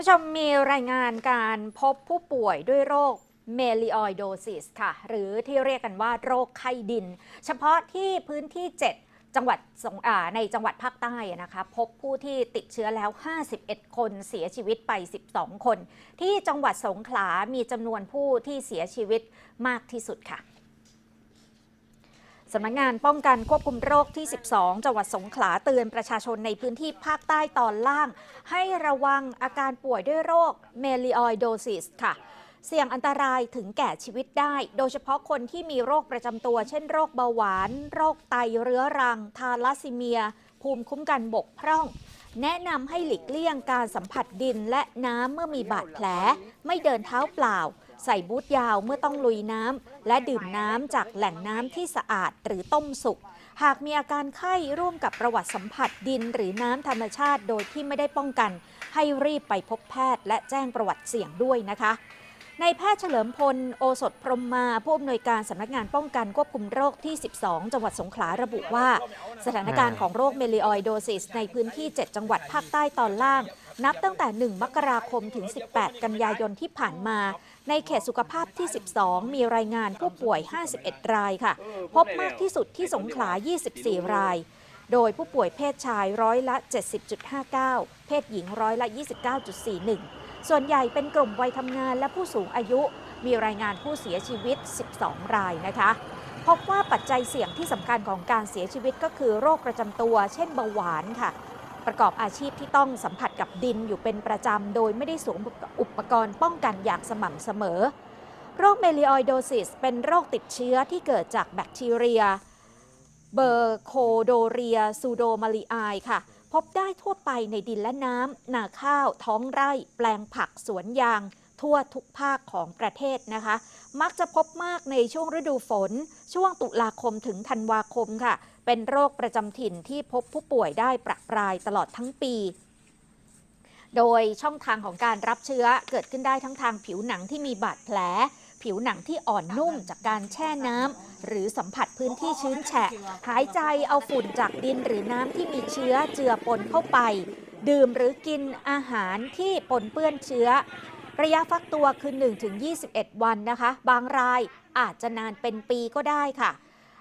ผู้ชมมีรายงานการพบผู้ป่วยด้วยโรคเมลิออยโดซิสค่ะ หรือที่เรียกกันว่าโรคไข้ดิน เฉพาะที่พื้นที่ 7 จังหวัดสงาในจังหวัดภาคใต้นะคะพบผู้ที่ติดเชื้อแล้ว 51 คนเสียชีวิตไป 12 คน ที่จังหวัดสงขลามีจำนวนผู้ที่เสียชีวิตมากที่สุดค่ะ สำนักงานป้องกันควบคุมโรคที่ 12 จังหวัดสงขลาเตือนประชาชนในพื้นที่ภาคใต้ตอนล่าง ให้ระวังอาการป่วยด้วยโรคเมลิออยโดซิสค่ะ เสี่ยงอันตรายถึงแก่ชีวิตได้ โดยเฉพาะคนที่มีโรคประจำตัว เช่นโรคเบาหวาน โรคไตเรื้อรัง ทาลัสซีเมีย ภูมิคุ้มกันบกพร่อง แนะนำให้หลีกเลี่ยงการสัมผัสดินและน้ำเมื่อมีบาดแผล ไม่เดินเท้าเปล่า ใส่บูทยาวเมื่อต้องลุยน้ำและดื่มน้ำจากแหล่งน้ำที่สะอาดหรือต้มสุก หากมีอาการไข้ร่วมกับประวัติสัมผัสดินหรือน้ำธรรมชาติโดยที่ไม่ได้ป้องกัน ให้รีบไปพบแพทย์และแจ้งประวัติเสี่ยงด้วยนะคะ ในแพทย์เฉลิมพล โอสถพรหมมา ผู้อำนวยการสำนักงานป้องกันควบคุมโรคที่ 12 จังหวัดสงขลาระบุว่า สถานการณ์ของโรคเมลิออยโดซิส ในพื้นที่ 7 จังหวัดภาคใต้ตอนล่าง นับตั้งแต่ 1 มกราคมถึง 18 กันยายนที่ผ่านมา ในเขตสุขภาพที่ 12 มีรายงานผู้ป่วย 51 รายค่ะ พบมากที่สุดที่สงขลา 24 ราย โดยผู้ป่วยเพศชายร้อยละ 70.59 เพศหญิงร้อยละ 29.41 ส่วนใหญ่เป็นกลุ่มวัยทำงานและผู้สูงอายุ มีรายงานผู้เสียชีวิต 12 รายนะคะพบว่าปัจจัยเสี่ยงที่สำคัญของการเสียชีวิตก็คือโรคประจำตัว เช่นเบาหวานค่ะ ประกอบอาชีพที่ต้องสัมผัสกับดินอยู่เป็นประจำ โดยไม่ได้สวมอุปกรณ์ป้องกันอย่างสม่ำเสมอ โรคเมลิออยโดซิสเป็นโรคติดเชื้อที่เกิดจากแบคทีเรีย เบอร์โคโดเรียซูโดมาลีไอค่ะ พบได้ทั่วไปในดินและน้ำ นาข้าว ท้องไร่ แปลงผักสวนยาง ทั่วทุกภาคของประเทศนะคะ มักจะพบมากในช่วงฤดูฝน ช่วงตุลาคมถึงธันวาคมค่ะ เป็นโรคประจำถิ่นที่พบผู้ป่วยได้ประปรายตลอดทั้งปี โดยช่องทางของการรับเชื้อเกิดขึ้นได้ทั้งทางผิวหนังที่มีบาดแผล ผิวหนังที่อ่อนนุ่มจากการแช่น้ำหรือสัมผัสพื้นที่ชื้นแฉะ หายใจเอาฝุ่นจากดินหรือน้ำที่มีเชื้อเจือปนเข้าไป ดื่มหรือกินอาหารที่ปนเปื้อนเชื้อ ระยะฟักตัวคือ 1-21 วันนะคะ บางรายอาจจะนานเป็นปีก็ได้ค่ะ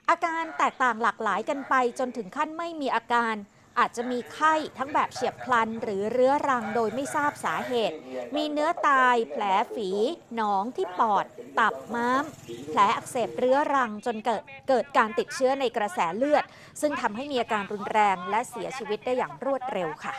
อาการแตกต่างหลากหลายกันไปจนถึงขั้นไม่มีอาการ อาจจะมีไข้ทั้งแบบเฉียบพลัน หรือเรื้อรังโดยไม่ทราบสาเหตุ มีเนื้อตายแผลฝีหนองที่ปอด ตับม้าม แผลอักเสบเรื้อรังจนเกิดเกิดการติดเชื้อในกระแสเลือด ซึ่งทำให้มีอาการรุนแรงและเสียชีวิตได้อย่างรวดเร็วค่ะ